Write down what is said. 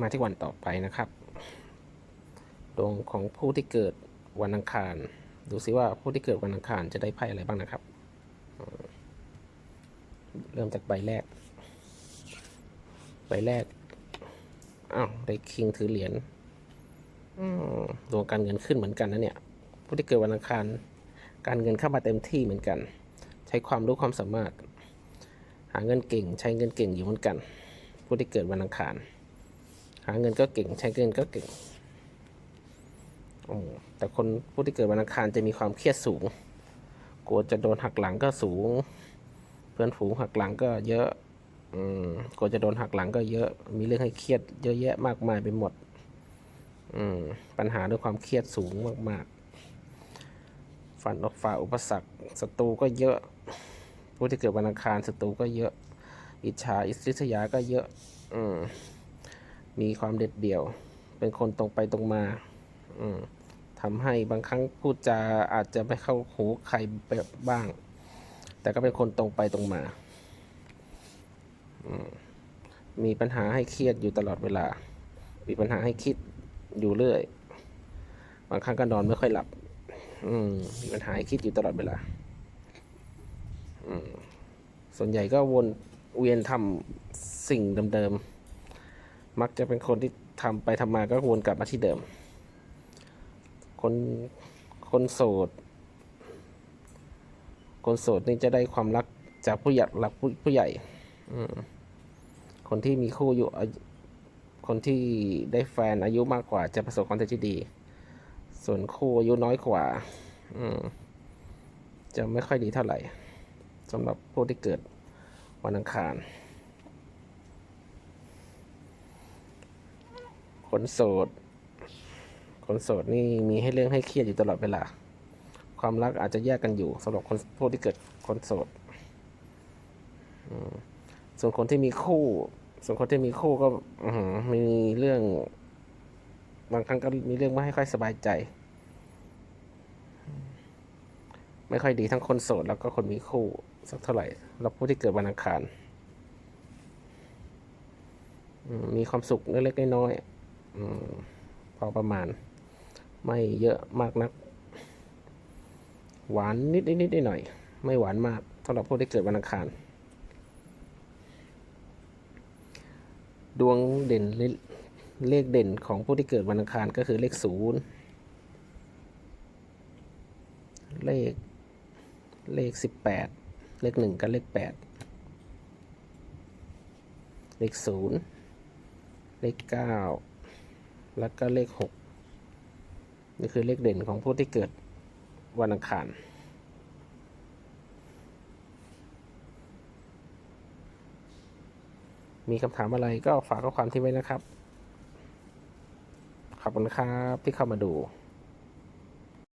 มาที่วันต่อไปนะครับ ดวงของผู้ที่เกิดวันอังคาร ดูซิว่าผู้ที่เกิดวันอังคารจะได้ไพ่อะไรบ้างนะครับ เริ่มจากใบแรก ใบแรก อ้าวได้คิงถือเหรียญดวงการเงินขึ้นเหมือนกันนะเนี่ย ผู้ที่เกิดวันอังคาร การเงินเข้ามาเต็มที่เหมือนกัน ใช้ความรู้ความสามารถ หาเงินเก่ง ใช้เงินเก่งอยู่เหมือนกัน ผู้ที่เกิดวันอังคาร หาเงินก็เก่ง ใช้เงินก็เก่งแต่คนผู้ที่เกิดวันอังคารจะมีความเครียดสูง กลัวจะโดนหักหลังก็สูง เพื่อนฝูงหักหลังก็เยอะอกลัวจะโดนหักหลังก็เยอะ มีเรื่องให้เครียดเยอะแยะมากมายไปหมดมปัญหาด้วยความเครียดสูงมาก ๆ ฝันออกฝ่าอุปสรรคศัตรูก็เยอะ ผู้ที่เกิดวันอังคารศัตรูก็เยอะ อิจฉาอิสริษยาก็เยอะ อืม มีความเด็ดเดี่ยว เป็นคนตรงไปตรงมาอืมทำให้บางครั้งพูดจาอาจจะไม่เข้าหูใครแบบบ้าง แต่ก็เป็นคนตรงไปตรงมาอืมมีปัญหาให้เครียดอยู่ตลอดเวลา มีปัญหาให้คิดอยู่เรื่อย บางครั้งก็นอนไม่ค่อยหลับอืมมีปัญหาให้คิดอยู่ตลอดเวลาอืมส่วนใหญ่ก็วนเวียนทำสิ่งเดิมๆ มักจะเป็นคนที่ทำไปทำมาก็วนกลับมาที่เดิม คนคนโสด คนโสดนี่จะได้ความรักจากผู้ใหญ่หลักผู้ผู้ใหญ่ อืคนที่มีคู่อยู่อายุคนที่ได้แฟนอายุมากกว่าจะประสบความสำเร็จที่ดี ส่วนคู่อายุน้อยกว่า อืจะไม่ค่อยดีเท่าไหร่สำหรับผู้ที่เกิดวันอังคาร คนโสด คนโสดนี่มีให้เรื่องให้เครียดอยู่ตลอดเวลา ความรักอาจจะแยกกันอยู่สำหรับคนผู้ที่เกิดคนโสด ส่วนคนที่มีคู่ ส่วนคนที่มีคู่ก็อมีเรื่อง บางครั้งก็มีเรื่องไม่ให้ค่อยสบายใจ ไม่ค่อยดีทั้งคนโสดแล้วก็คนมีคู่ สักเท่าไหร่สำหรับผู้ที่เกิดวันอังคารมีความสุขเล็กๆน้อยๆ พอประมาณ ไม่เยอะมากนัก หวานนิดนิดหน่อย ไม่หวานมากสำหรับผู้ที่เกิดวันอังคาร ดวงเด่นเลเลขเด่นของผู้ที่เกิดวันอังคารก็คือเลขศูนย์เลขเลขสิบแปดเลขหนึ่งกับเลขแปดเลขศูนย์เลขเก้า แล้วก็เลขหกนี่คือเลขเด่นของผู้ที่เกิดวันอังคาร มีคำถามอะไรก็ฝากข้อความที่ไว้นะครับ ขอบคุณครับที่เข้ามาดู